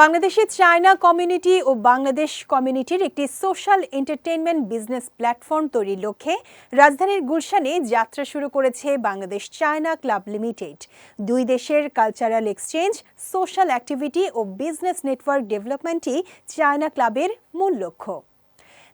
বাংলাদেশে China community ও বাংলাদেশ কমিউনিটির একটি সোশ্যাল এন্টারটেইনমেন্ট বিজনেস প্ল্যাটফর্ম তৈরির লক্ষ্যে রাজধানীর গুলশানে যাত্রা শুরু করেছে বাংলাদেশ চায়না ক্লাব লিমিটেড দুই দেশের কালচারাল এক্সচেঞ্জ সোশ্যাল অ্যাক্টিভিটি ও বিজনেস নেটওয়ার্ক ডেভেলপমেন্টই চায়না ক্লাবের মূল লক্ষ্য।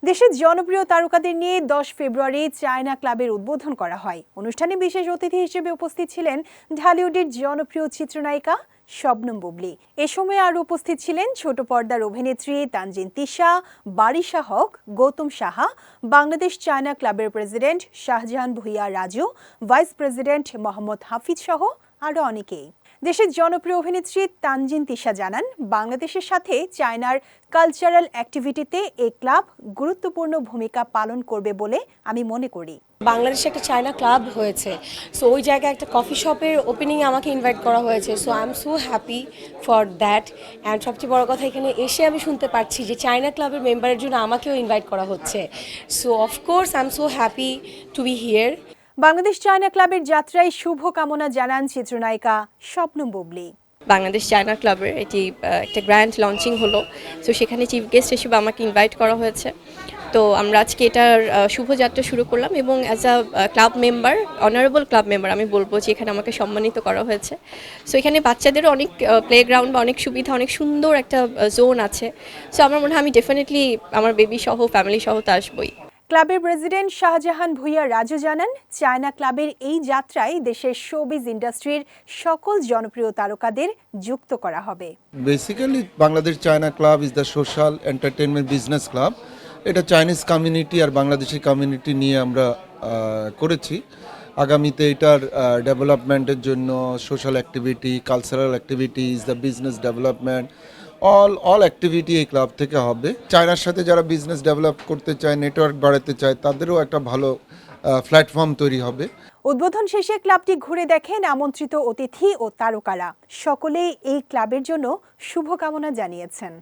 দেশের জনপ্রিয় তারকাদের নিয়ে দশ ফেব্রুয়ারি চায়না ক্লাবের উদ্বোধন করা হয়। অনুষ্ঠানে বিশেষ অতিথি হিসেবে উপস্থিত ছিলেন ঢালিউডের জনপ্রিয় চিত্রনায়িকা শবনম বুবলি। এ সময় আরও উপস্থিত ছিলেন ছোট পর্দার অভিনেত্রী তানজিন তিশা বারিশা হক গৌতম সাহা, বাংলাদেশ চায়না ক্লাবের president Shahjahan Bhuiyan Raju, vice president Mohammad Hafiz সহ আরও অনেকেই। দেশের জনপ্রিয় অভিনেত্রী তানজিন তিশা জানান, বাংলাদেশের সাথে চায়নার কালচারাল অ্যাক্টিভিটিতে এই ক্লাব গুরুত্বপূর্ণ ভূমিকা পালন করবে বলে আমি মনে করি। বাংলাদেশে একটা চায়না ক্লাব হয়েছে। সো ওই জায়গায় একটা কফি শপের ওপেনিং আমাকে ইনভাইট করা হয়েছে। So I am so happy for that and সবচেয়ে বড় কথা এখানে এসে আমি শুনতে পাচ্ছি যে চায়না ক্লাবের মেম্বারের জন্য আমাকেও ইনভাইট করা হচ্ছে। So of course I am so happy to be here Bangladesh China ক্লাবের যাত্রায় শুভ কামনা জানান চিত্রনায়িকা স্বপ্নম বুবলি। বাংলাদেশ চায়না ক্লাবের এটি একটা গ্র্যান্ড লঞ্চিং হলো। তো সেখানে চিফ গেস্ট হিসেবে আমাকে ইনভাইট করা হয়েছে। তো আমরা আজকে এটার শুভযাত্রা শুরু করলাম এবং as a club member honourable club member, আমি বলব যে এখানে আমাকে সম্মানিত করা হয়েছে। সো এখানে বাচ্চাদেরও অনেক প্লেগ্রাউন্ড বা অনেক সুবিধা, অনেক সুন্দর একটা জোন আছে। সো আমার মনে হয় আমি ডেফিনেটলি আমার বেবি সহ ফ্যামিলি সহ তো আসবোই। ক্লাবের প্রেসিডেন্ট শাহজাহান ভুইয়া রাজু জানান, চায়না ক্লাবের এই যাত্রায় দেশের শোবিজ ইন্ডাস্ট্রির সকল জনপ্রিয় তারকাদের যুক্ত করা হবে। Basically Bangladesh China club is the social entertainment business club এটা চাইনিজ কমিউনিটি আর বাংলাদেশি কমিউনিটি নিয়ে আমরা করেছি। আগামীতে এটার ডেভেলপমেন্টের জন্য social activity cultural activities the business development all all activity এই ক্লাব থেকে হবে। চায়নার সাথে যারা বিজনেস ডেভেলপ করতে চায় নেটওয়ার্ক বাড়াতে চায়, তাদেরও একটা ভালো প্ল্যাটফর্ম তৈরি হবে। উদ্বোধন শেষে ক্লাবটি ঘুরে দেখেন আমন্ত্রিত অতিথি ও তারকারা। সকলেই এই ক্লাবের জন্য শুভকামনা জানিয়েছেন।